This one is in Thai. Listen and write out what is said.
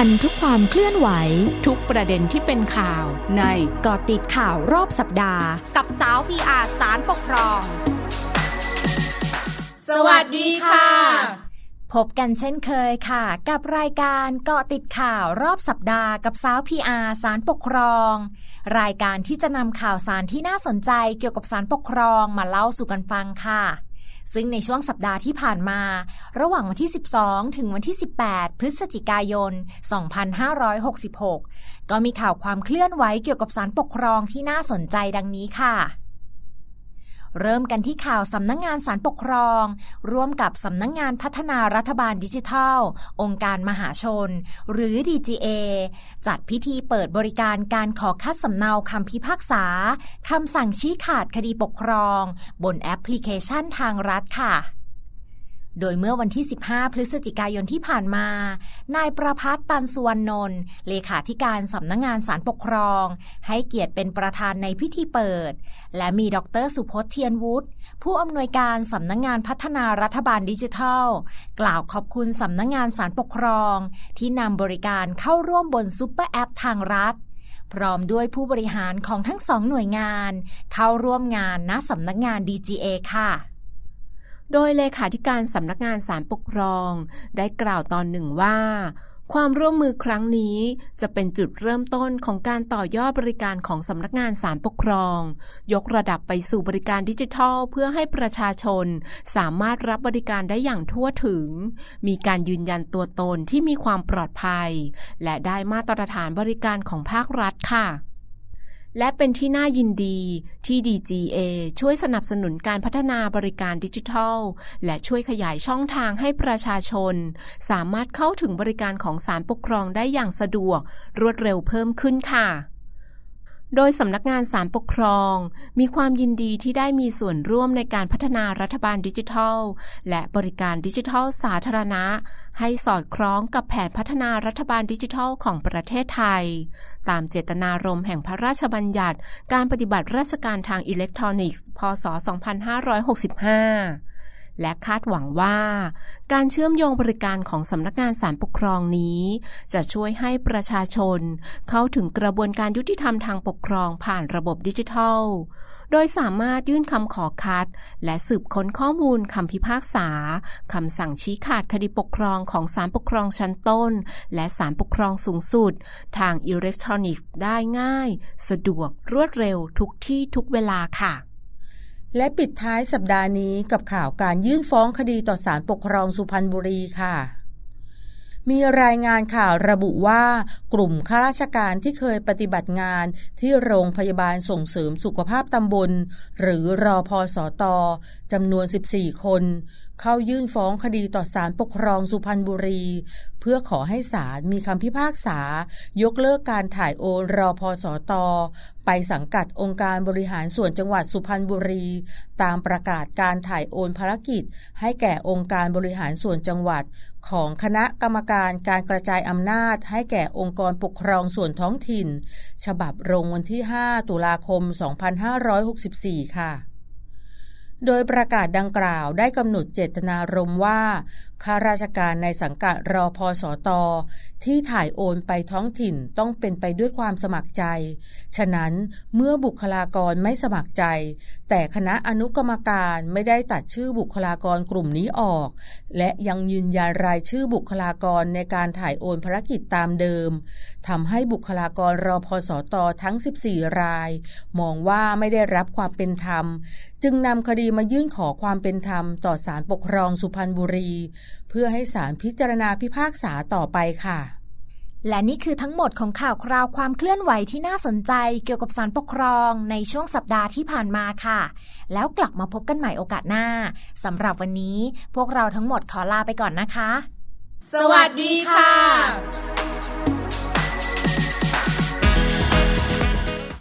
ทันทุกความเคลื่อนไหว ทุกประเด็นที่เป็นข่าวในเกาะติดข่าวรอบสัปดาห์ กับสาวพีอาสารปกครอง สวัสดีค่ะ พบกันเช่นเคยค่ะ กับรายการเกาะติดข่าวรอบสัปดาห์กับสาวพีอาสารปกครอง รายการที่จะนำข่าวสารที่น่าสนใจเกี่ยวกับสารปกครองมาเล่าสู่กันฟังค่ะ ซึ่งในช่วงสัปดาห์ที่ผ่านมา ระหว่างวันที่ 12 ถึงวันที่ 18 พฤศจิกายน 2566 ก็มีข่าวความเคลื่อนไหวเกี่ยวกับสารปกครองที่น่าสนใจดังนี้ค่ะ เริ่มกันที่ข่าวสำนักงงานสารปกครอง ร่วมกับสำนักงงานพัฒนารัฐบาลดิจิทัล องค์การมหาชน หรือ DGA จัดพิธีเปิดบริการการขอคัดสำเนาคำพิพากษาคำสั่งชี้ขาดคดีปกครอง บนแอปพลิเคชันทางรัฐค่ะ โดยเมื่อวันที่ 15 พฤศจิกายนที่ผ่านมา นายประพัฒน์ตันสุวรรณนนท์เลขาธิการสำนักงงานสารปกครอง ให้เกียรติเป็นประธานในพิธีเปิด และมีดรสุพจน์เทียนวุฒิผู้อำนวยการสำนักงงานพัฒนารัฐบาลดิจิทัล กล่าวขอบคุณสำนักงงานสารปกครอง ที่นำบริการเข้าร่วมบนซุปเปอร์แอปทางรัฐพร้อมด้วยผู้บริหารของทั้งสองหน่วยงาน เข้าร่วมงานณสำนักงาน DGA ค่ะ โดยเลขาธิการสำนักงานสารปกครอง ได้กล่าวตอนหนึ่งว่า ความร่วมมือครั้งนี้จะเป็นจุดเริ่มต้นของการต่อยอดบริการของสำนักงานสารปกครอง ยกระดับไปสู่บริการดิจิทัล เพื่อให้ประชาชน สามารถรับบริการได้อย่างทั่วถึง มีการยืนยันตัวตนที่มีความปลอดภัย และได้มาตรฐานบริการของภาครัฐค่ะ และเป็นที่น่ายินดีที่ DGA ช่วยสนับสนุนการพัฒนาบริการดิจิทัล และช่วยขยายช่องทางให้ประชาชน สามารถเข้าถึงบริการของศาลปกครองได้อย่างสะดวก รวดเร็วเพิ่มขึ้นค่ะ โดยสำนักงานสารปกครอง มีความยินดีที่ได้มีส่วนร่วมในการพัฒนารัฐบาลดิจิทัล และบริการดิจิทัลสาธารณะ ให้สอดคล้องกับแผนพัฒนารัฐบาลดิจิทัลของประเทศไทย ตามเจตนารมณ์แห่งพระราชบัญญัติ การปฏิบัติราชการทางอิเล็กทรอนิกส์ พศ 2565 และคาดหวังว่า การเชื่อมโยงบริการของสำนักงานสารปกครองนี้ จะช่วยให้ประชาชน เข้าถึงกระบวนการยุติธรรมทางปกครองผ่านระบบดิจิทัล โดยสามารถยื่นคำขอคัด และสืบค้นข้อมูลคำพิพากษาคำสั่งชี้ขาดคดีปกครองของศาลปกครองชั้นต้น และศาลปกครองสูงสุด ทางอิเล็กทรอนิกส์ได้ง่าย สะดวกรวดเร็วทุกที่ทุกเวลาค่ะ และปิดท้ายสัปดาห์นี้กับข่าวการยื่นฟ้องคดีต่อศาลปกครองสุพรรณบุรีค่ะ มีรายงานข่าวระบุว่ากลุ่มข้าราชการที่เคยปฏิบัติงานที่โรงพยาบาลส่งเสริมสุขภาพตำบล หรือรอพอสอตอจำนวน 14 คน เข้ายื่นฟ้องคดีต่อศาลปกครองสุพรรณบุรี เพื่อขอให้ศาลมีคำพิพากษา ยกเลิกการถ่ายโอนรอพอสอตอไปสังกัดองค์การบริหารส่วนจังหวัดสุพรรณบุรี ตามประกาศการถ่ายโอนภารกิจ ให้แก่องค์การบริหารส่วนจังหวัด ของคณะกรรมการการกระจายอำนาจ ให้แก่องค์กรปกครองส่วนท้องถิ่น ฉบับลงวันที่ 5 ตุลาคม 2564 ค่ะ โดยประกาศดังกล่าวได้กำหนดเจตนารมณ์ว่าข้าราชการในสังกัดรอพอสอตอที่ถ่ายโอนไปท้องถิ่นต้องเป็นไปด้วยความสมัครใจ ฉะนั้นเมื่อบุคลากรไม่สมัครใจ แต่คณะอนุกรรมการไม่ได้ตัดชื่อบุคลากรกลุ่มนี้ออก และยังยืนยันรายชื่อบุคลากรในการถ่ายโอนภารกิจตามเดิมทำให้บุคลากรรอพอสอตอทั้ง 14 ราย มองว่าไม่ได้รับความเป็นธรรม จึงนำคดีมายื่นขอความเป็นธรรมต่อศาลปกครองสุพรรณบุรีเพื่อให้ศาลพิจารณาพิพากษาต่อไปค่ะ และนี่คือทั้งหมดของข่าวคราวความเคลื่อนไหวที่น่าสนใจเกี่ยวกับสารปกครองในช่วงสัปดาห์ที่ผ่านมาค่ะ แล้วกลับมาพบกันใหม่โอกาสหน้าสำหรับวันนี้พวกเราทั้งหมดขอลาไปก่อนนะคะ สวัสดีค่ะ